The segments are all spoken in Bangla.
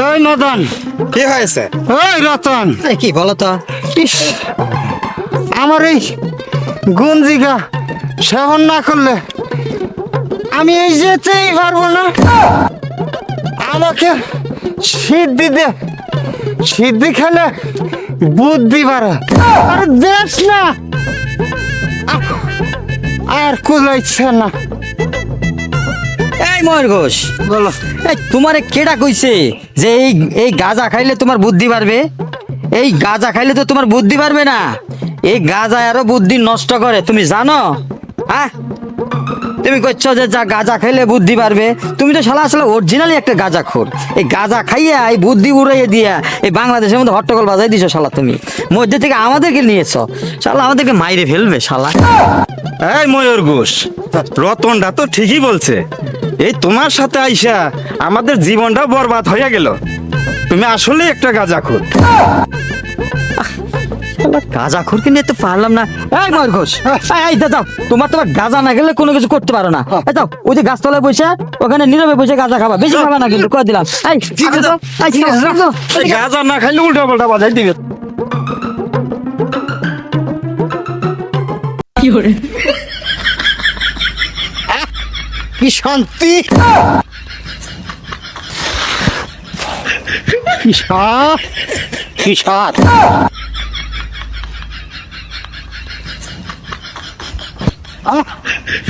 ওই মদন কি হয়েছে? ওই রতন। কি বলো তো? ইস আমার এই গঞ্জিকা সেবন না করলে আমি এই যেতেই পারব না। আমাকে সিদ্ধি দে সিদ্ধি খেলে বুদ্ধি বাড়ে। আরে দেখ না। আর কুলাইছে না। এই ময়ূর ঘোষ। বলো। এই তোমারে কেডা কইছে যে এই এই গাঁজা খাইলে তোমার বুদ্ধি বাড়বে? এই গাঁজা খাইলে তো তোমার বুদ্ধি বাড়বে না। এই গাঁজা আরও বুদ্ধি নষ্ট করে তুমি জানো? হ্যাঁ? তুমি কইছো যে যা গাঁজা খাইলে বুদ্ধি বাড়বে। তুমি তো শালা আসলে অরিজিনালি একটা গাঁজা খোর। এই গাঁজা খাইয়া এই বুদ্ধি উড়াইয়ে দিয়া এই বাংলাদেশের মধ্যে হট্টগোল বাজাই দিছো শালা তুমি। মধ্যে থেকে আমাদেরকে নিয়েছো। শালা আমাদেরকে মাইরে ফেলবে শালা। এই ময়ূর ঘোষ রতনটা তো ঠিকই বলছে। এই তোমার সাথে আইসা আমাদের জীবনটা বরবাদ হয়ে গেল। তুমি আসলে একটা গাঁজাখোর। গাঁজা খুরকে নিয়ে তো পারলাম না। এই ময়ূর ঘোষ এই, দাও তোমার তোমার গাঁজা না গেলে কোনো কিছু করতে পারো না। এই দাও ওই যে গাছতলায় বসে ওখানে নীরবে বসে গাঁজা খাবা। বেশি খাবা না কিন্তু করে দিলাম। এই। এই গাঁজা না খাইলে উল্টা পাল্টা বাজাই দিবে। কি শান্তি? কি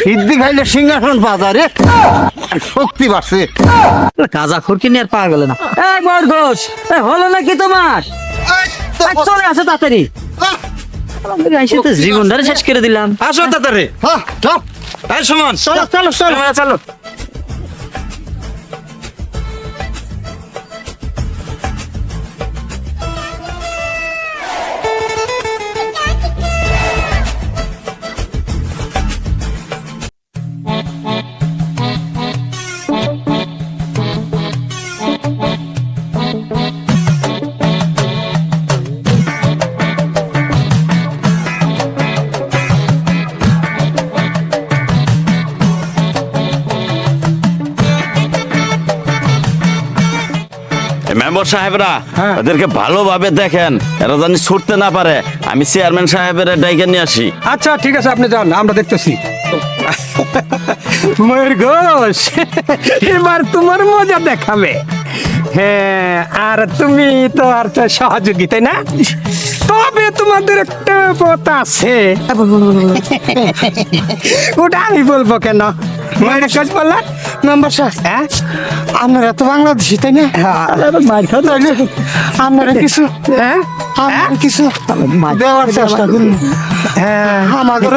সিদ্ধি খাইলে সিংহাসন বাজারে শক্তি বাড়ছে। গাঁজা খুরকে নিয়ে আর পাওয়া গেল না। এই ঘোষ হলো নাকি তোমার? চলে আসো তাড়াতাড়ি। জীবনটারে শেষ করে দিলাম। আসো তাড়াতাড়ি। হ্যাঁ, চল, এই সুমন চলো চলো চলো তোমরা চলো মেম্বার সাহেবরা ওদেরকে ভালোভাবে দেখেন এরা জানি ছুটতে না পারে। আমি চেয়ারম্যান সাহেবের ডাইকে নিয়ে আসি। আচ্ছা ঠিক আছে আপনি যান আমরা দেখতেছি। ময়ূর ঘোষ এবার তোমার মজা দেখাবে। হ্যাঁ আর তুমি তো আর তো সহযোগী তাই না? তবে তোমাদের একটা পথ আছে। ওটা আমি বলব কেন? ময়ূর ঘোষ বললা মেম্বার সাহেব হ্যাঁ? আপনারা তো বাংলাদেশি তাই না? তাইলে আপনারা কিছু হ্যাঁ? আপনারা কিছু দেওয়ার চেষ্টা করুন হ্যাঁ। আমাদের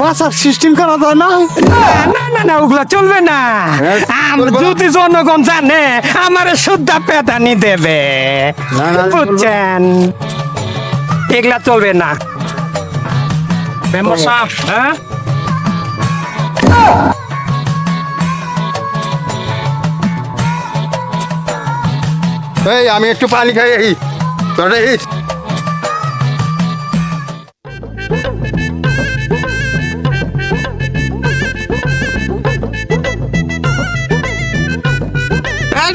বাঁচার সিস্টেম করা যায় না। না না না ওগুলা চলবে না। যদি জনগণ জানে আমার শুদ্ধা পেতানি দেবে। বুঝছেন? এগুলা চলবে না। মেম্বার সাহেব হ্যাঁ? এই আমি একটু পানি খাই এই। তোরে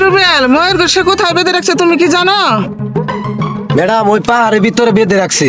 রুবেল ময়ূর সে কোথায় বেঁধে রাখছে তুমি কি জানো? ম্যাডাম ওই পাহাড়ের ভিতরে বেঁধে রাখছি।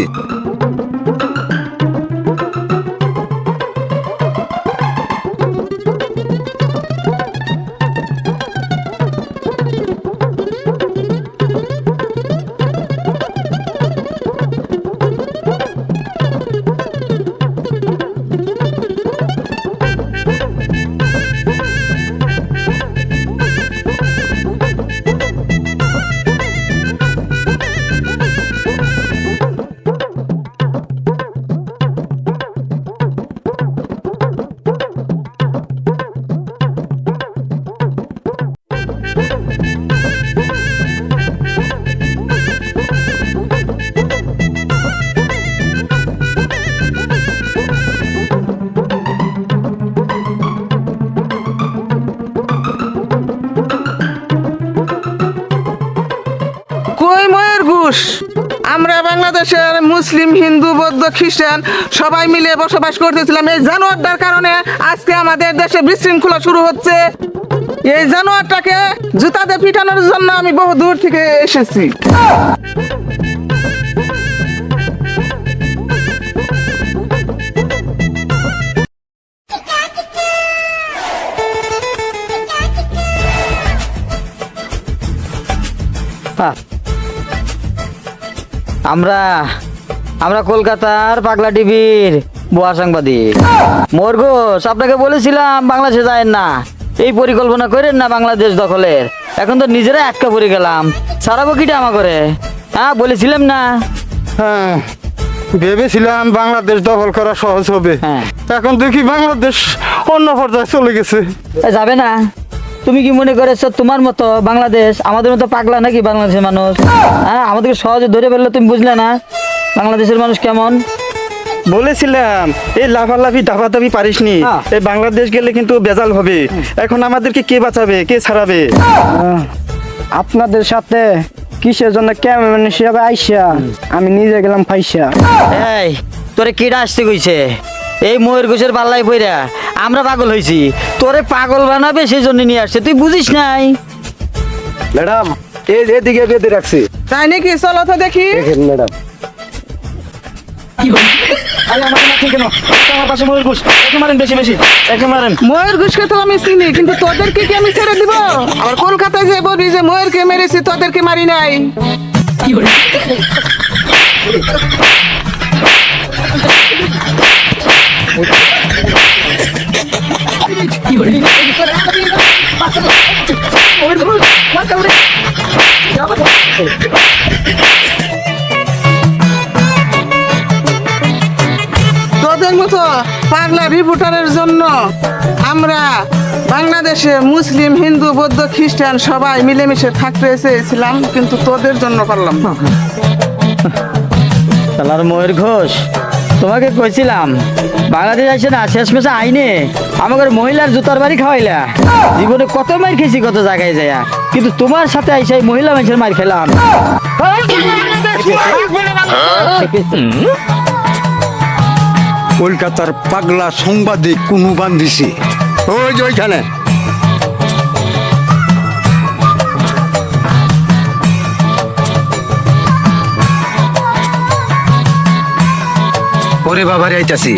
আমরা বাংলাদেশের মুসলিম, হিন্দু, বৌদ্ধ, খ্রিস্টান সবাই মিলে বসবাস করতেছিলাম এই জানোয়ারটার কারণে আজকে আমাদের দেশে বিশৃঙ্খলা শুরু হচ্ছে। এই জানোয়ারটাকে জুতাতে পিটানোর জন্য আমি বহু দূর থেকে এসেছি। আমরা আমরা কলকাতার পাগলা টিভির বুয়া সাংবাদিক। মোরগোস আপনাকে বলেছিলাম বাংলাদেশে যায় না। এই পরিকল্পনা করেন না বাংলাদেশ দখলের। এখন তো নিজেরা একটা পড়ে গেলাম। সারাবো কিটা আমা করে হ্যাঁ বলেছিলাম না। হ্যাঁ ভেবেছিলাম বাংলাদেশ দখল করা সহজ হবে। হ্যাঁ। এখন দেখি বাংলাদেশ অন্য পর্যায়ে চলে গেছে। যাবে না। তুমি কি মনে করেছ তোমার মতো বাংলাদেশ আমাদের মতো পাগলা নাকি বাংলাদেশের মানুষ? হ্যাঁ আমাদেরকে সহজে ধরে ফেললে তুমি বুঝলে না বাংলাদেশের মানুষ কেমন? বলেছিলাম এই লাফালাফি দাফাদাফি পারিসনি। হ্যাঁ। এই বাংলাদেশ গেলে কিন্তু বেজাল হবে। এখন আমাদেরকে কে বাঁচাবে কে ছাড়াবে? আপনাদের সাথে কিসের জন্য ক্যামেরাম্যান হিসাবে আইসা আমি নিজে গেলাম ফাইসা। এই তোরে কিডা আসতে কইছে? এই ময়ূর ঘোষের পাল্লাই পইরা। আমরা পাগল হয়েছি তোরে পাগল বানাবে সেই জন্য নিয়ে আসছে। তুই বুঝিস নাই? ম্যাডাম এই এদিকে বেঁধে রাখছি। তাই নাকি? চলো তো দেখি। দেখেন ম্যাডাম। আমার ময়ূর ঘোষ। একে মারেন বেশি বেশি। একে মারেন। ময়ূর ঘুষকে তো আমি চিনি কিন্তু তোদেরকে কি আমি ছেড়ে দিব? আবার কলকাতায় যে বলবি যে ময়ূরকে মেরেছি তোদেরকে মারি নাই। পাগলা রিপোর্টারের জন্য আমরা বাংলাদেশে মুসলিম হিন্দু বৌদ্ধ খ্রিস্টান সবাই মিলেমিশে থাকতে চেয়েছিলাম কিন্তু তোদের জন্য পারলাম না। তালার ময়ূর ঘোষ তোমাকে কইছিলাম বাংলাদেশ আসে না শেষ মেশে আইনে আমাকে মহিলার জুতার বাড়ি খাওয়াইলা। জীবনে কত মার খেয়েছি কত জায়গায় যায় কিন্তু তোমার সাথে আইসা এই মহিলা মানুষের মার খেলাম। কলকাতার পাগলা সংবাদে কোনো বান্ধিছে ওই যে ওইখানে। ওরে বাবারে আইতাছি।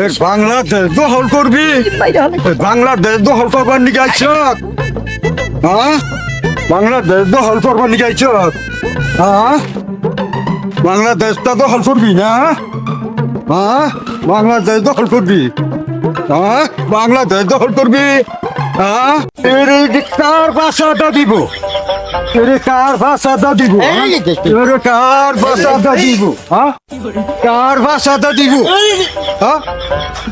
বাংলাদেশ দখল করবি? বাংলাদেশ দখল করবার নিকে আইছ? হ্যাঁ? বাংলাদেশ দখল করবার নিকে আইছ? হ্যাঁ? বাংলাদেশটা দখল করবি না? হ্যাঁ? বাংলাদেশ দখল করবি? হ্যাঁ? বাংলাদেশ দখল করবি? হ্যাঁ? এর কার ভাষাটা দিব। এর কার ভাষাটা দিব? হ্যাঁ? এর কার ভাষাটা দিব? হ্যাঁ? কার ভাষাটা দিব? হ্যাঁ?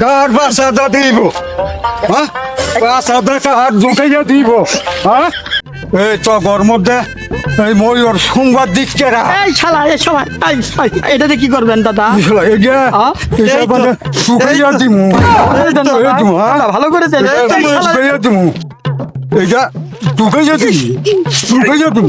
কার ভাষাটা দিব? হ্যাঁ? ভাষাটা কার ঢুকাইয়া দিব? হ্যাঁ? এই চগর মধ্যে এই ময়ূর সংবাদ দিচ্ছেরা এই শালা এই সবাই এটাতে কি করবেন দাদা? হ্যাঁ? এই। শুকাইয়া দিমু। এই তো না, দিমু, হ্যাঁ? ভালো এই তো শুকাইয়া দিমু। এইটা শুকাইয়া দিমু শুকাইয়া দিমু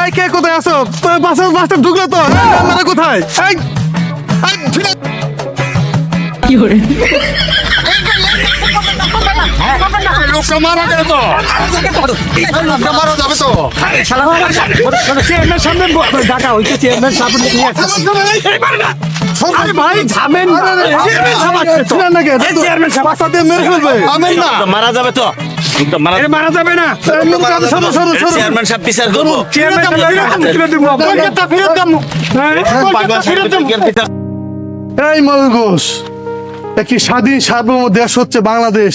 এই কে কোথায় আছো বাসে বাসটা ঢুকলো তো আপনারা কোথায় এই এই, ফিরে- লোকটা মারা যাবে তো লোকটা মারা যাবে তো আরে ভাই থামেন না ছিলেন নাকি বাসাতে মেরে থামেন যাবে তো। মারা মারা যাবে না। চেয়ারম্যান সাহেব বিচার করব। এই একটি স্বাধীন সার্বভৌম দেশ হচ্ছে বাংলাদেশ।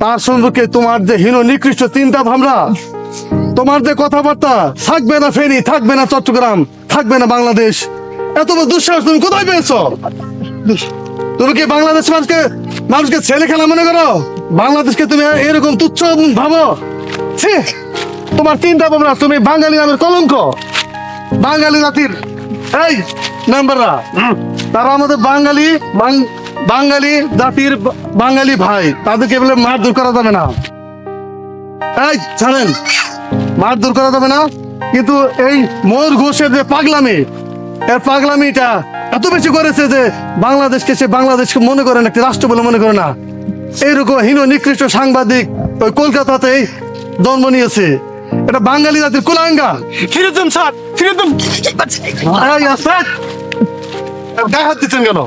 তার সম্পর্কে তোমার যে হীন নিকৃষ্ট চিন্তা ভাবনা তোমার যে কথাবার্তা থাকবে না ফেনী থাকবে না চট্টগ্রাম থাকবে না বাংলাদেশ। এত বড় দুঃসাহস তুমি কোথায় পেয়েছ? তুমি কি বাংলাদেশ মানুষকে মানুষকে ছেলে খেলা মনে করো? বাংলাদেশকে তুমি এরকম তুচ্ছ ভাবো? ছি, তোমার চিন্তা ভাবনা তুমি বাঙালি নামের কলঙ্ক। বাঙালি জাতির, এই, মেম্বাররা। তারা আমাদের বাঙালি বাঙালি জাতির বাঙালি ভাই। তাদেরকে বলে মার মারধর করা যাবে না। এই, ছাড়েন। মারধর করা যাবে না। কিন্তু এই ময়ূর ঘোষের যে পাগলামি এর পাগলামিটা এত বেশি করেছে যে বাংলাদেশকে সে বাংলাদেশকে মনে করে না একটি রাষ্ট্র বলে মনে করে না। এইরকম হীন নিকৃষ্ট সাংবাদিক ওই কলকাতাতেই জন্ম নিয়েছে। এটা বাঙালি জাতির কুলাঙ্গা। ফিরে স্যার ফিরে দিন আসাদ! গায়ে হাত দিচ্ছেন কেন?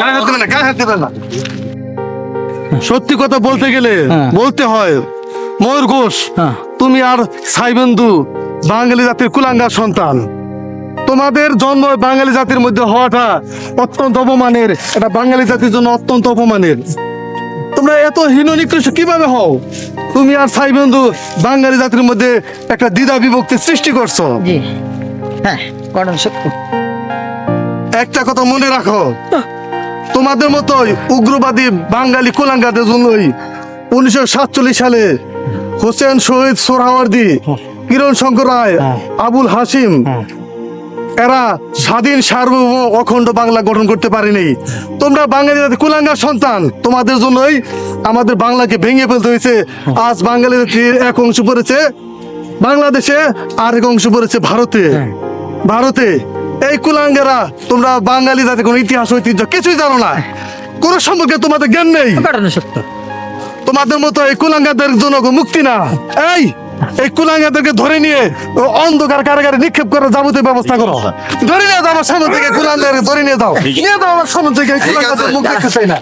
গায়ে হাত দেবেন না গায়ে হাত দেবেন না। সত্যি কথা বলতে গেলে হ্যাঁ। বলতে হয় ময়ূর ঘোষ হ্যাঁ। তুমি আর সাইবন্ধু বাঙালি জাতির কুলাঙ্গার সন্তান। তোমাদের জন্ম বাঙালি জাতির মধ্যে হওয়াটা অত্যন্ত অপমানের। এটা বাঙালি জাতির জন্য অত্যন্ত অপমানের। তোমরা এত হীন নিকৃষ্ট কীভাবে হও? তুমি আর সাই বন্ধু বাঙালি জাতির মধ্যে একটা দ্বিধা বিভক্তি সৃষ্টি করছ। হ্যাঁ একটা কথা মনে রাখো। তোমাদের মতোই উগ্রবাদী বাঙালি কুলাঙ্গাদের জন্যই উনিশশো সাতচল্লিশ সালে হোসেন শহীদ সোহরাওয়ার্দী কিরণ শঙ্কর রায় আবুল হাসিম এরা স্বাধীন সার্বভৌম অখণ্ড বাংলা গঠন করতে পারেনি। তোমরা বাঙালি জাতির কুলাঙ্গার সন্তান। তোমাদের জন্যই আমাদের বাংলাকে ভেঙে ফেলতে হয়েছে। আজ বাঙালি জাতির এক অংশ পড়েছে বাংলাদেশে আর এক অংশ পড়েছে ভারতে। ভারতে এই কুলাঙ্গারা তোমরা বাঙালি জাতির কোনো ইতিহাস ঐতিহ্য কিছুই জানো না। কোন সম্পর্কে তোমাদের জ্ঞান নেই। তোমাদের মতো এই কুলাঙ্গাদের জন্য মুক্তি না। এই এই কুলাঙ্গাদেরকে ধরে নিয়ে অন্ধকার কারাগারে নিক্ষেপ করার যাবতীয় ব্যবস্থা করো। ধরে নিয়ে যাও আমার সামনে থেকে কুলাঙ্গাদের ধরে নিয়ে যাও। নিয়ে যাও আমার সামনে থেকে কুলাঙ্গাদের মুখ দেখতে চাই না।